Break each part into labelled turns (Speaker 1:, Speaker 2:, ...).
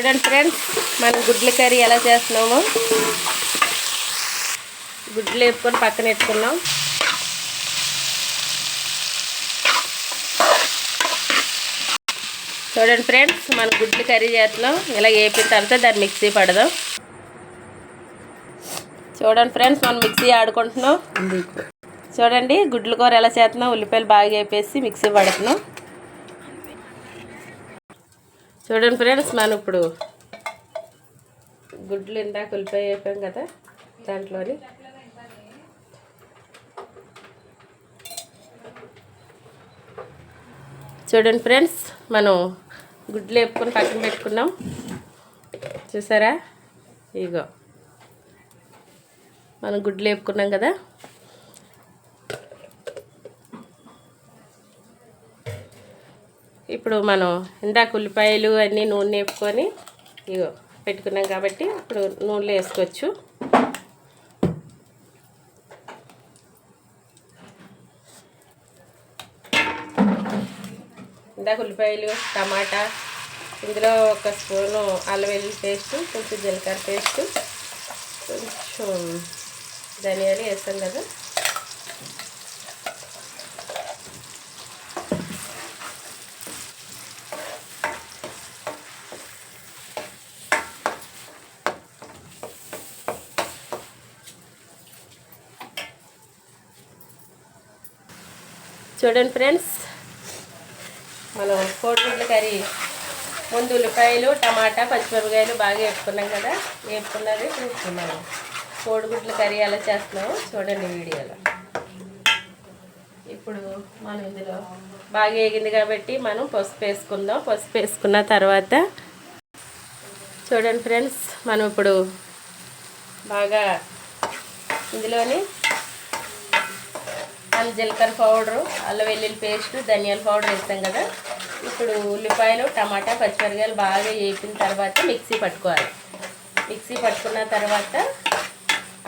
Speaker 1: చూడండి ఫ్రెండ్స్ మనం గుడ్ల కర్రీ ఎలా చేస్తున్నామో. గుడ్లు వేపుకొని పక్కన పెట్టుకున్నాం చూడండి ఫ్రెండ్స్ మనం గుడ్లు కర్రీ చేస్తున్నాం. ఇలా వేపిన తర్వాత దాన్ని మిక్సీ పడదాం. చూడండి ఫ్రెండ్స్ మనం మిక్సీ ఆడుకుంటున్నాం. చూడండి గుడ్ల కూర ఎలా చేస్తున్నాం ఉల్లిపాయలు బాగా వేపేసి మిక్సీ పడుతున్నాం. చూడండి ఫ్రెండ్స్ మనం ఇప్పుడు గుడ్లు ఇందాక ఉల్లిపాయ వేపాం కదా దాంట్లోని. చూడండి ఫ్రెండ్స్ మనం గుడ్లు వేపుకొని పక్కన పెట్టుకున్నాం. చూసారా? ఇగో. మనం గుడ్లు వేపుకున్నాం కదా? ఇప్పుడు మనం ఇందాక ఉల్లిపాయలు అన్నీ నూనె వేపుకొని ఇగో పెట్టుకున్నాం కాబట్టి ఇప్పుడు నూనెలో వేసుకోవచ్చు. ఇందాక ఉల్లిపాయలు టమాటా ఇందులో ఒక స్పూను అల్లం వెల్లుల్లి పేస్ట్ కొంచెం జీలకర్ర పేస్ట్ కొంచెం ధనియాలు వేస్తాం కదా. చూడండి ఫ్రెండ్స్. మనం కోడిగుడ్ల కర్రీ ముందు ఉల్లిపాయలు టమాటా పచ్చిమిరపకాయలు బాగా వేపుకున్నాం కదా. వేపుకున్నది చూసుకున్నాము కోడిగుడ్ల కర్రీ ఎలా చేస్తున్నాము చూడండి వీడియోలో. ఇప్పుడు మనం ఇందులో బాగా వేగింది కాబట్టి మనం పసుపు వేసుకుందాం. పసుపు వేసుకున్న తర్వాత చూడండి ఫ్రెండ్స్ మనం ఇప్పుడు బాగా ఇందులోని అండ్ జీలకర్ర పౌడరు అల్లం వెల్లుల్లి పేస్ట్ ధనియాల పౌడర్ వేస్తాం కదా. ఇప్పుడు ఉల్లిపాయలు టమాటా పచ్చిమిరకాయలు బాగా వేపిన తర్వాత మిక్సీ పట్టుకోవాలి. మిక్సీ పట్టుకున్న తర్వాత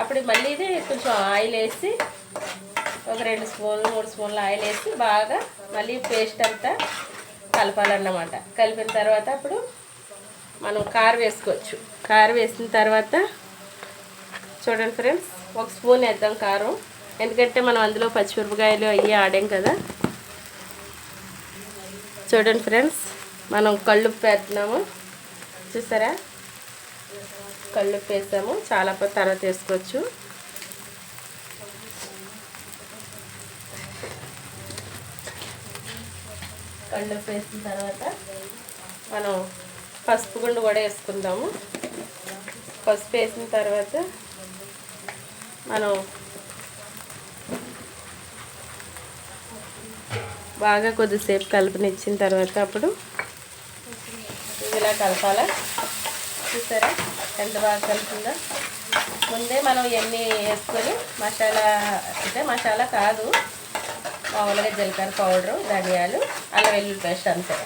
Speaker 1: అప్పుడు మళ్ళీ ఇది కొంచెం ఆయిల్ వేసి ఒక రెండు స్పూన్లు మూడు స్పూన్లు ఆయిల్ వేసి బాగా మళ్ళీ పేస్ట్ అంతా కలపాలన్నమాట. కలిపిన తర్వాత అప్పుడు మనం కారు వేసుకోవచ్చు. కారు వేసిన తర్వాత చూడండి ఫ్రెండ్స్ ఒక స్పూన్ వేద్దాం కారం. ఎందుకంటే మనం అందులో పచ్చిమిరపకాయలు అవి ఆడాం కదా. చూడండి ఫ్రెండ్స్ మనం కళ్ళు పెడుతున్నాము చూసారా? కళ్ళు వేసాము చాలా తర్వాత వేసుకోవచ్చు. కళ్ళు వేసిన తర్వాత మనం పసుపు గుండు కూడా వేసుకుందాము. పసుపు వేసిన తర్వాత మనం బాగా కొద్దిసేపు కలుపునిచ్చిన తర్వాత అప్పుడు ఇలా కలపాలా? చూసారా? ఎంత బాగా కలుపుందో? ముందే మనం ఇవన్నీ వేసుకొని మసాలా అంటే మసాలా కాదు మామూలుగా జీలకర్ర పౌడరు ధనియాలు అల్లం వెల్లుల్లి పేస్ట్ అంతే.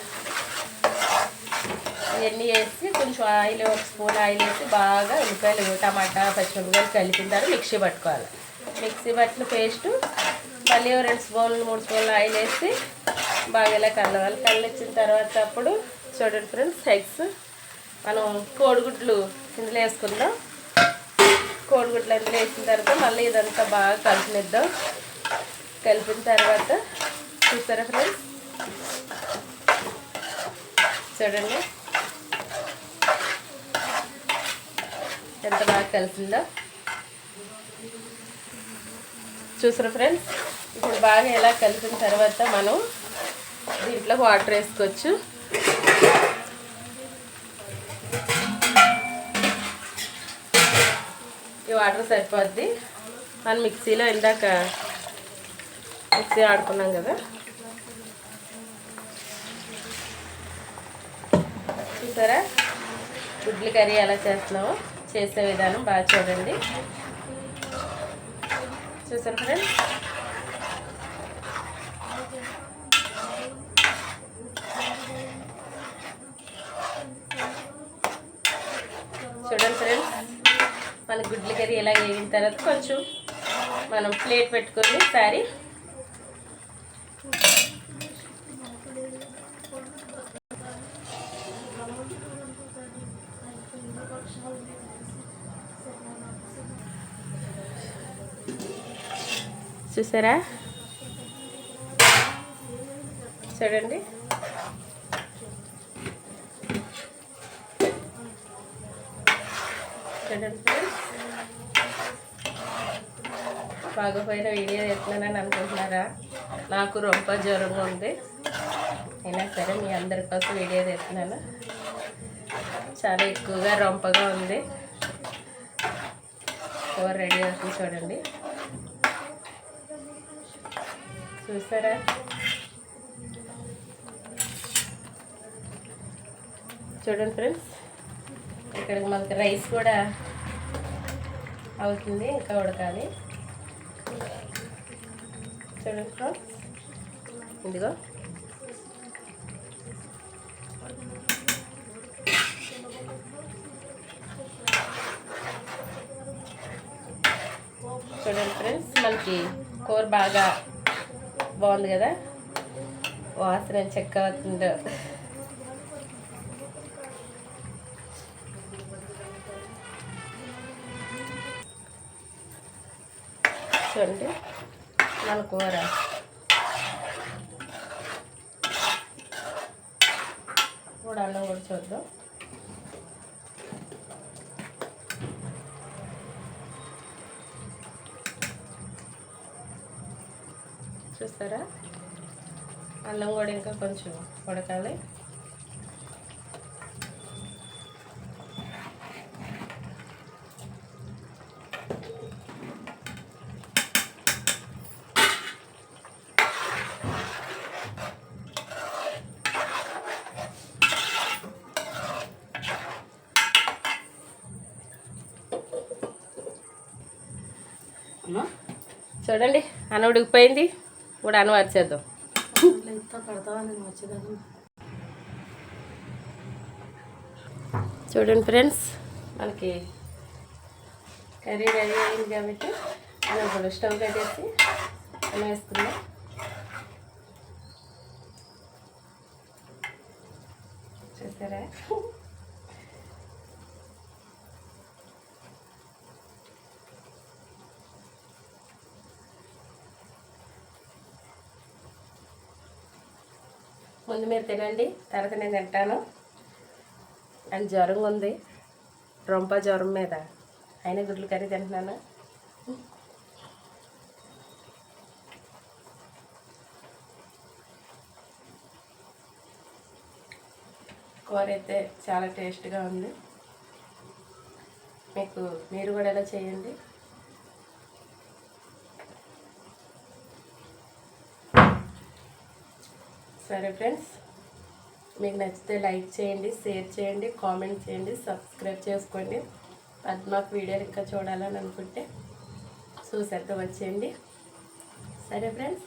Speaker 1: ఇవన్నీ వేసి కొంచెం ఆయిల్ ఒక స్పూన్ ఆయిల్ వేసి బాగా ఉల్లిపాయలు టమాటా పచ్చిమిరపకాయలు కలిపిన తర్వాత మిక్సీ పట్టుకోవాలి. మిక్సీ పట్టిన పేస్టు మళ్ళీ రెండు స్పూన్లు మూడు స్పూన్లు ఆయిల్ వేసి బాగా ఇలా కలవాలి. కళ్ళిచ్చిన తర్వాత అప్పుడు చూడండి ఫ్రెండ్స్ ఎగ్స్ మనం కోడిగుడ్లు ఇందులో వేసుకుందాం. కోడిగుడ్లు అందులో వేసిన తర్వాత మళ్ళీ ఇదంతా బాగా కలిపినిద్దాం. కలిపిన తర్వాత చూసారా ఫ్రెండ్స్? చూడండి. ఎంత బాగా కలిసిందో. చూసారా ఫ్రెండ్స్? ఇప్పుడు బాగా ఎలా కలిపిన తర్వాత మనం దీంట్లో వాటర్ వేసుకోవచ్చు. ఈ వాటర్ సరిపోద్ది. మనం మిక్సీలో ఇందాక మిక్సీ ఆడుకున్నాం కదా. చూసారా? గుడ్లు కర్రీ ఎలా చేస్తున్నామో చేసే విధానం బాగా చూడండి. చూసారు ఫ్రెండ్స్? చూడండి ఫ్రెండ్స్ మన గుడ్లు కర్రీ ఎలా వేగిన తర్వాత కొంచెం మనం ప్లేట్ పెట్టుకొని సారీ చూసారా? చూడండి. చూడండి ఫ్రెండ్స్ బాగపోయిన వీడియో ఎట్లనని అనుకుంటున్నారా? నాకు రొంప జ్వరంగా ఉంది. అయినా సరే మీ అందరి కోసం వీడియో తెస్తున్నాను చాలా ఎక్కువగా రొంపగా ఉంది. కూర రెడీ అవుతుంది చూడండి. చూసారా? చూడండి ఫ్రెండ్స్ ఇక్కడ మనకి రైస్ కూడా అవుతుంది ఇంకా ఉడకాలి. చూడండి ఫ్రెండ్స్ ఇదిగో. చూడండి ఫ్రెండ్స్ మనకి కూర బాగా బాగుంది కదా? వాసన చెక్క అవుతుందో చూడండి. మన కూర కూడా అన్నం కూడా చూద్దాం. చూస్తారా? అన్నం కూడా ఇంకా కొంచెం ఉడకాలి. చూడండి అన్న ఉడికిపోయింది. ఇప్పుడు అన్నం వచ్చేద్దాం. చూడండి ఫ్రెండ్స్ మనకి కర్రీ రెడీ అయింది కాబట్టి మనం ఇప్పుడు స్టవ్ కట్టేసి అన్నం వేసుకుందాం. చూసారా? ముందు మీరు తినండి తర్వాత నేను తింటాను. అండ్ జ్వరం ఉంది. రొంప జ్వరం మీద. అయినా గుడ్లు కర్రీ తింటున్నాను. కూర అయితే చాలా టేస్ట్గా ఉంది. మీకు మీరు కూడా ఎలా చేయండి. సరే ఫ్రెండ్స్ మీకు నచ్చితే లైక్ చేయండి షేర్ చేయండి కామెంట్ చేయండి సబ్స్క్రైబ్ చేసుకోండి. పద్మాకు వీడియోలు ఇంకా చూడాలని అనుకుంటే చూసాక వచ్చేయండి. సరే ఫ్రెండ్స్.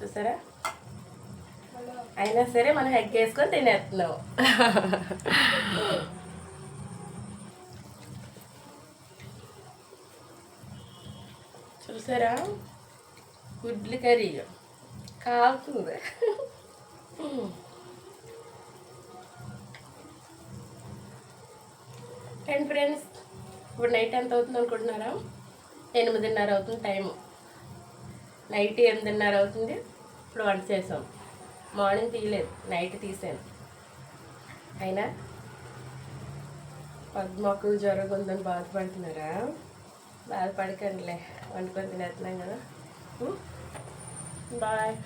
Speaker 1: చూసారా? అయినా సరే మనం హెగ్ వేసుకొని తినేస్తున్నాం. చూసారా? గుడ్లు కర్రీ. కాలుతుంది. అండ్ ఫ్రెండ్స్ ఇప్పుడు నైట్ ఎంత అవుతుంది అనుకుంటున్నారా? ఎనిమిదిన్నర అవుతుంది టైము నైట్ ఎనిమిదిన్నర అవుతుంది. ఇప్పుడు వంట చేసాం. మార్నింగ్ తీయలేదు నైట్ తీసాను. అయినా పద్మకులు జ్వరం ఉందని బాధపడుతున్నారా? బాధపడకండిలే వండుకొని తినేస్తున్నాం కదా. బాయ్.